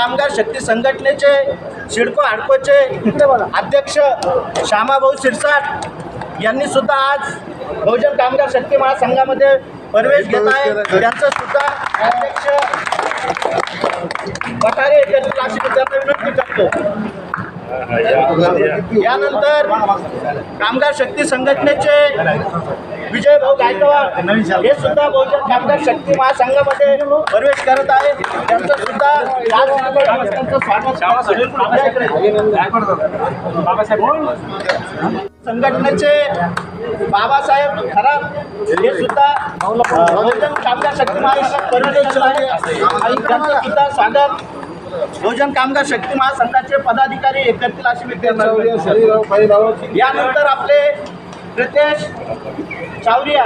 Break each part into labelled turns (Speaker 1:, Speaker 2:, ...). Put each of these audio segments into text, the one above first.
Speaker 1: कामगार शक्ती संघटनेचे शिडको हाडकोचे अध्यक्ष श्यामाभाऊ शिरसाट यांनी सुद्धा आज बहुजन कामगार शक्ती महासंघामध्ये प्रवेश घेत आहे. त्यांचं सुद्धा अध्यक्ष पठारे यांची अशी मी विनंती करतो. यानंतर कामगार शक्ती संघटनेचे विजय भाऊ गायकवाड हे सुद्धा बहुजन कामगार शक्ती महासंघामध्ये प्रवेश करत आहे त्यांचं सुद्धा संघटनेचे बाबासाहेब खराब हे सुद्धा बहुजन कामगार शक्ती महासंघात प्रवेश आहे आणि त्यांचं सुद्धा स्वागत बहुजन कामगार शक्ती महासंघाचे पदाधिकारी हे करतील अशी विनंती यानंतर आपले प्रितेश चावरिया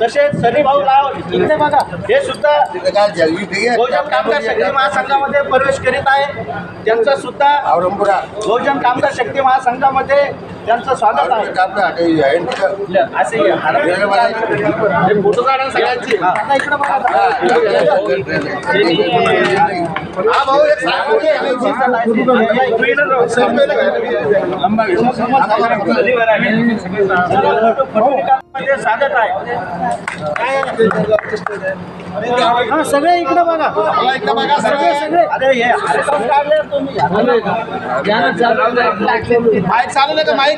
Speaker 1: तसेच सनीभाऊ राव इकडे बघा. हे सुद्धा बहुजन कामगार शक्ती महासंघामध्ये प्रवेश करीत आहे. त्यांचं सुद्धा बहुजन कामगार शक्ती महासंघामध्ये त्यांचं स्वागत आहे. असे फोटो काढा सगळ्यांची. आता इकडे बघा. हा भाऊ एक मध्ये स्वागत आहे. हा सगळे इकडे बघा. सगळे. सगळे अरे हे माईक चालू नाही का माईक.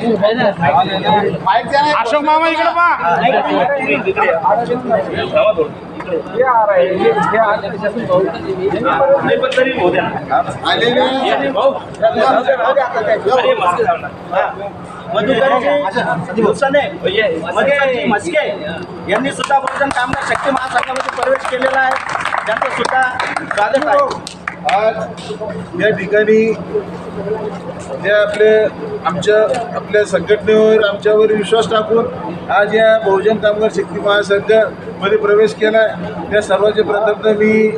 Speaker 2: अशोक मामा इकडे पहा.
Speaker 1: मधुकरजी यांनी सुद्धा बहुजन कामगार शक्ती महासंघामध्ये प्रवेश केलेला आहे. त्यांचं सुद्धा स्वागत आहे
Speaker 2: आज या ठिकाणी जे आपले आमच्या आपल्या संघटनेवर आमच्यावर विश्वास टाकून आज या बहुजन कामगार शक्ती महासंघामध्ये प्रवेश केला आहे त्या सर्वांचे प्रथम मी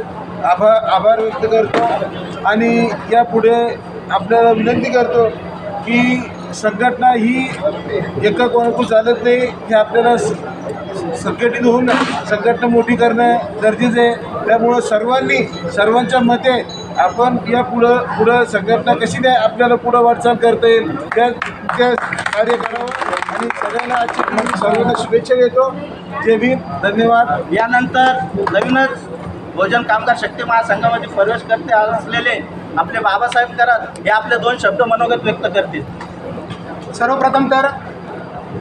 Speaker 2: आभा आभार व्यक्त करतो आणि यापुढे आपल्याला विनंती करतो की संघटना ही एका कोणाकडून चालत नाही हे आपल्याला स- संघटित होऊन संघटना मोठी करणं गरजेचं आहे. त्यामुळं सर्वांनी सर्वांच्या मते आपण या पुढं पुढं संघटना कशी काय आपल्याला पुढं वाटचाल करता येईल. त्या त्या कार्य करावं आणि सगळ्यांना आजची सर्वांना शुभेच्छा देतो. जय भीम धन्यवाद.
Speaker 1: यानंतर नवीनच बहुजन कामगार शक्ती महासंघामध्ये प्रवेश करते असलेले आपले बाबासाहेब करत हे आपले दोन शब्द मनोगत व्यक्त करतील.
Speaker 3: सर्वप्रथम तर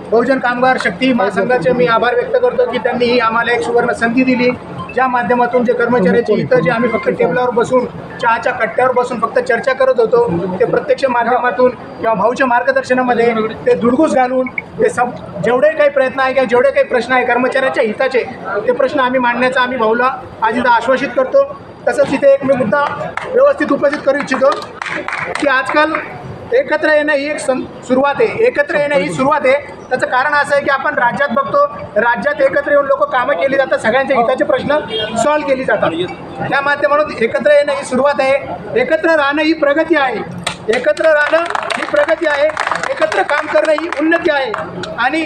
Speaker 3: बहुजन कामगार शक्ती महासंघाचे मी आभार व्यक्त करतो की त्यांनी ही आम्हाला एक सुवर्ण संधी दिली. ज्या माध्यमातून जे कर्मचाऱ्याची इथं जे आम्ही फक्त टेबलावर बसून चहाच्या कट्ट्यावर बसून फक्त चर्चा करत होतो ते प्रत्यक्ष माध्यमातून किंवा भाऊच्या मार्गदर्शनामध्ये ते दुडगूस घालून ते सब जेवढे काही प्रयत्न आहे किंवा जेवढे काही प्रश्न आहे कर्मचाऱ्याच्या हिताचे ते प्रश्न आम्ही मांडण्याचा आम्ही भाऊला आज इथं आश्वासित करतो. तसंच इथे एक मी मुद्दा व्यवस्थित उपस्थित करू इच्छितो की आजकाल एकत्र येणं ही एक सं सुरुवात आहे. एकत्र येणं ही सुरुवात आहे. त्याचं कारण असं आहे की आपण राज्यात बघतो राज्यात एकत्र येऊन लोक कामं केली जातात सगळ्यांच्या हिताचे प्रश्न सॉल्व्ह केली जातात. त्या माध्यमातून एकत्र येणं ही सुरुवात आहे. एकत्र राहणं ही प्रगती आहे. एकत्र राहणं ही प्रगती आहे. एकत्र काम करणं ही उन्नती आहे. आणि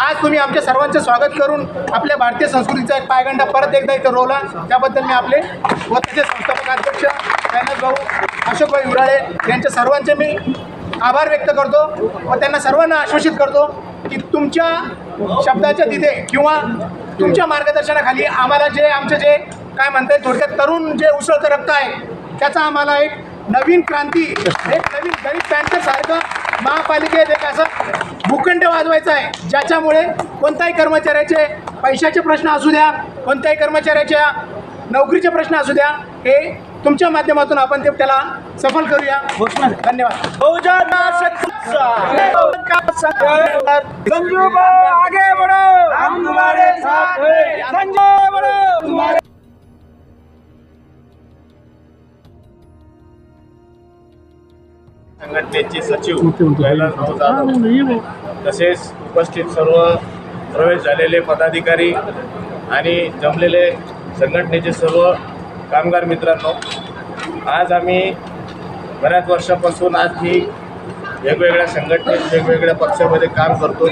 Speaker 3: आज तुम्ही आमच्या सर्वांचं स्वागत करून आपल्या भारतीय संस्कृतीचा एक पायगंडा परत एकदा इथं रोवला. त्याबद्दल मी आपले व त्याचे संस्थापक अध्यक्ष कैलास भाऊ अशोकभाई उराळे यांच्या सर्वांचे मी आभार व्यक्त करतो व त्यांना सर्वांना आश्वासित करतो की तुमच्या शब्दाच्या तिथे किंवा तुमच्या मार्गदर्शनाखाली आम्हाला जे आमचे जे काय म्हणता येईल थोडक्यात तरुण जे उसळतं रक्त आहे त्याचा आम्हाला एक नवीन क्रांती एक नवीन गरीब पॅन्टरसारखं महापालिकेत एक असं भूखंड वाजवायचा आहे ज्याच्यामुळे कोणत्याही कर्मचाऱ्याचे पैशाचे प्रश्न असू द्या कोणत्याही कर्मचाऱ्याच्या नोकरीचे प्रश्न असू द्या हे तुमच्या माध्यमातून आपण ते त्याला सफल करूया. धन्यवाद.
Speaker 1: बहुजन
Speaker 3: संजू आगे बढो. हम तुम्हारे साथ हैं. संजय बढो. तुम्हारे
Speaker 4: संघटनेचे सचिव कैलासभाऊ जाधव. तसेच उपस्थित सर्व प्रवेश झालेले पदाधिकारी आणि जमलेले संघटनेचे सर्व कामगार मित्रांनो आज आम्ही बऱ्याच वर्षापासून आज ही वेगवेगळ्या संघटनेत वेगवेगळ्या पक्षामध्ये काम करतो.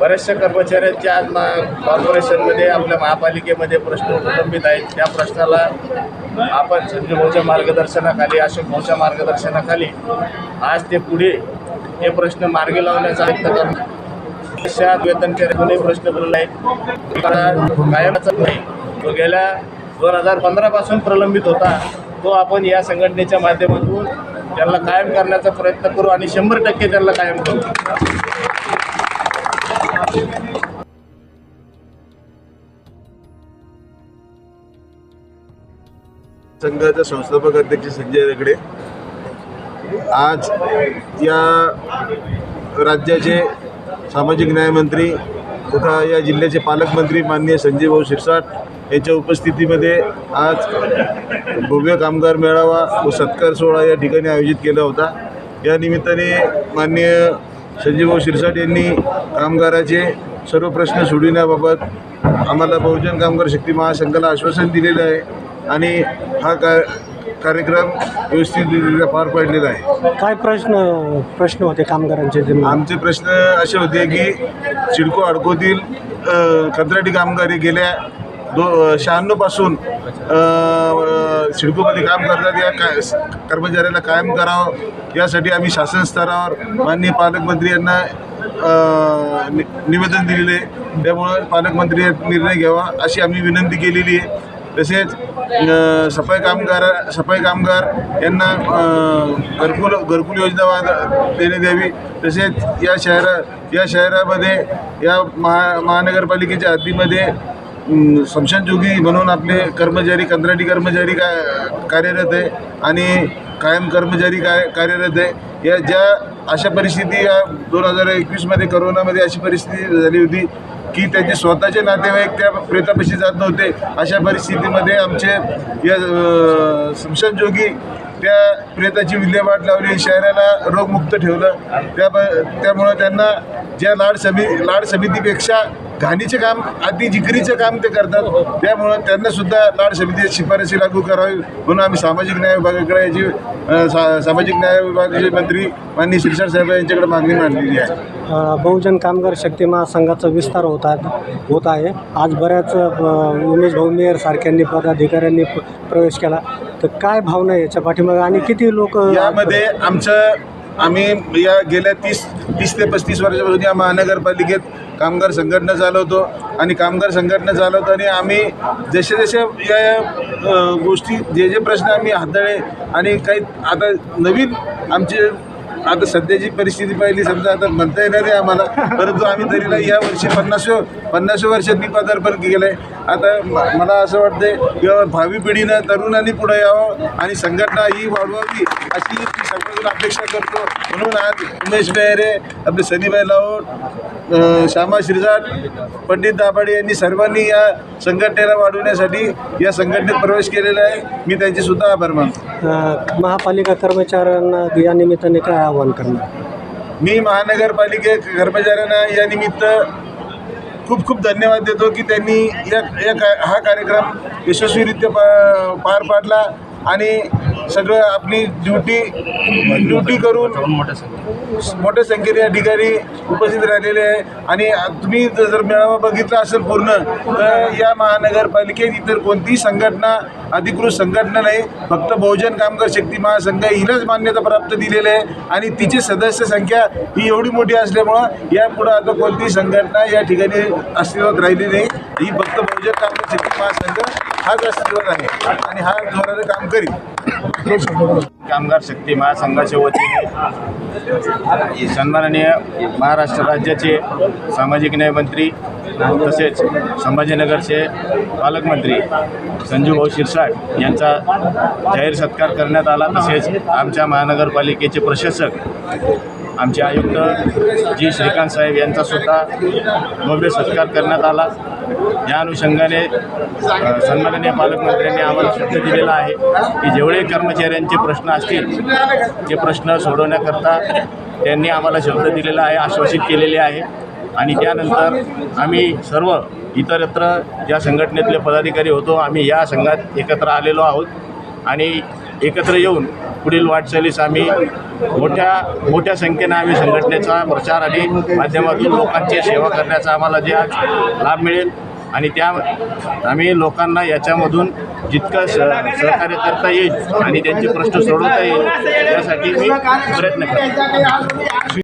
Speaker 4: बऱ्याचशा कर्मचाऱ्यांच्या आज मा कॉर्पोरेशनमध्ये आपल्या महापालिकेमध्ये प्रश्न प्रलंबित आहेत. त्या प्रश्नाला आपण संजय भाऊच्या मार्गदर्शनाखाली अशोक भाऊच्या मार्गदर्शनाखाली आज ते पुढे हे प्रश्न मार्गी लावण्याचा प्रयत्न करणार. देशात वेतनचे दोन्ही प्रश्न बनले आहेत. कायमच नाही. तो गेल्या दोन हजार पंधरापासून प्रलंबित होता तो आपण या संघटनेच्या माध्यमातून त्यांना कायम करण्याचा प्रयत्न करू आणि शंभर टक्के त्यांना कायम करू.
Speaker 2: संघाचे संस्थापक अध्यक्ष संजय दगडे आज या राज्याचे सामाजिक न्यायमंत्री तथा या जिल्ह्याचे पालकमंत्री माननीय संजय भाऊ शिरसाट यांच्या उपस्थितीमध्ये आज भव्य कामगार मेळावा व सत्कार सोहळा या ठिकाणी आयोजित केला होता. या निमित्ताने माननीय संजय भाऊ शिरसाट यांनी कामगाराचे सर्व प्रश्न सोडविण्याबाबत आम्हाला बहुजन कामगार शक्ती महासंघाला आश्वासन दिलेलं आहे आणि हा का कार्यक्रम व्यवस्थितरित्या पार पाडलेला आहे.
Speaker 5: काय प्रश्न प्रश्न होते कामगारांचे जे
Speaker 2: आमचे प्रश्न असे होते की सिडको अडकोतील कंत्राटी कामगार गेल्या दो शहाण्णवपासून सिडकोमध्ये काम करतात या काय कर्मचाऱ्याला कायम करावं. यासाठी आम्ही शासन स्तरावर माननीय पालकमंत्री यांना नि निवेदन दिलेले आहे. त्यामुळं पालकमंत्री निर्णय घ्यावा अशी आम्ही विनंती केलेली आहे. तसेच सफाई कामगार सफाई कामगार यांना घरकुल घरकुल योजना वा- देण्यात द्यावी तसेच या शहरा या शहरामध्ये या महा महानगरपालिकेच्या हद्दीमध्ये स्मशानजोगी म्हणून आपले कर्मचारी कंत्राटी कर्मचारी का कार्यरत आहे आणि कायम कर्मचारी काय कार्यरत आहे. या ज्या अशा परिस्थिती या दोन हजार एकवीसमध्ये करोनामध्ये अशी परिस्थिती झाली होती की त्यांचे स्वतःचे नातेवाईक त्या प्रेतापाशी जात नव्हते. अशा परिस्थितीमध्ये आमचे या अ, स्मशानजोगी त्या प्रेताची विल्हेवाट लावली शहराला रोगमुक्त ठेवलं. त्या त्यामुळं त्यांना ज्या लाड समी लाड समितीपेक्षा घाणीचे काम अति जिकरीचं काम ते करतात. त्यामुळं त्यांना सुद्धा लाड समितीची शिफारसी लागू करावी म्हणून आम्ही सामाजिक न्याय विभागाकडे याची सा सामाजिक न्याय विभागाचे मंत्री माननीय शिरसाट साहेब यांच्याकडे मागणी मांडलेली आहे.
Speaker 5: बहुजन कामगार शक्ती महासंघाचा विस्तार होत आहे होत आहे. आज बऱ्याच उमेश भाऊ मेयर सारख्यांनी पदाधिकाऱ्यांनी प्रवेश केला. तर काय भावना आहे याच्या पाठीमागे? आणि किती लोक
Speaker 2: यामध्ये आमचं आम्ही या गेल्या तीस तीस ते पस्तीस वर्षापासून या महानगरपालिकेत कामगार संघटना चालवतो आणि कामगार संघटना चालवतो आणि आम्ही जसे जसे या या, गोष्टी जे जे प्रश्न आम्ही हाताळे आणि काही आता नवीन आमचे आता सध्याची परिस्थिती पाहिली समजा आता म्हणता येणार आहे आम्हाला परंतु आम्ही तरीला या वर्षी पन्नास पन्नासव्या वर्षात मी पदार्पण केलं आहे आता मला असं वाटतंय किंवा भावी पिढीनं तरुणांनी पुढे यावं आणि संघटना ही वाढवावी अशी सगळ्यांना अपेक्षा करतो. म्हणून आज उमेश बेहरे आपले सनीबाई लाहोट श्यामा श्रीजाट पंडित दाभाडे यांनी सर्वांनी या संघटनेला वाढवण्यासाठी या संघटनेत प्रवेश केलेला आहे. मी त्यांचे सुद्धा आभार मानतो.
Speaker 5: महापालिका कर्मचाऱ्यांना या निमित्ताने काय आवाहन करणार?
Speaker 2: मी महानगरपालिके कर्मचाऱ्यांना या निमित्त खूप खूप धन्यवाद देतो की त्यांनी या हा कार्यक्रम यशस्वीरित्या पा पार पाडला आणि सगळं आपली ड्युटी ड्युटी करून मोठ्या संख्येने या ठिकाणी उपस्थित राहिलेले आहे. आणि तुम्ही जर मेळावा बघितला असेल पूर्ण तर या महानगरपालिकेत इतर कोणतीही संघटना अधिकृत संघटना नाही. फक्त बहुजन कामगार शक्ती महासंघ हिलाच मान्यता प्राप्त दिलेली आहे. आणि तिची सदस्य संख्या ही एवढी मोठी असल्यामुळं यापुढं आता कोणतीही संघटना या ठिकाणी अस्तित्वात राहिली नाही. ही फक्त बहुजन कामगार शक्ती महासंघ हाच अस्तित्वात आहे. आणि हा जोराने काम करील
Speaker 4: कामगार शक्ती महासंघाच्या वतीने सन्माननीय महाराष्ट्र राज्याचे सामाजिक न्याय मंत्री तसेच संभाजीनगरचे पालकमंत्री संजू भाऊ शिरसाट यांचा जाहीर सत्कार करण्यात आला. तसेच आमच्या महानगरपालिकेचे प्रशासक आमचे आयुक्त जी श्रीकांत साहेब यांचासुद्धा भव्य सत्कार करण्यात आला. या अनुषंगाने सन्माननीय पालकमंत्र्यांनी आम्हाला शब्द दिलेला आहे की जेवढे कर्मचाऱ्यांचे प्रश्न असतील ते प्रश्न सोडवण्याकरता त्यांनी आम्हाला शब्द दिलेला आहे आश्वासित केलेले आहे. आणि त्यानंतर आम्ही सर्व इतरत्र ज्या संघटनेतले पदाधिकारी होतो आम्ही या संघात एकत्र आलेलो आहोत. आणि एकत्र येऊन पुढील वाटचालीस आम्ही मोठ्या मोठ्या संख्येनं आम्ही संघटनेचा प्रचार आणि माध्यमातून लोकांची सेवा करण्याचा आम्हाला जे आज लाभ मिळेल आणि त्या आम्ही लोकांना याच्यामधून जितकं स सहकार्य करता येईल आणि त्यांचे प्रश्न सोडवता येईल यासाठी मी प्रयत्न करतो.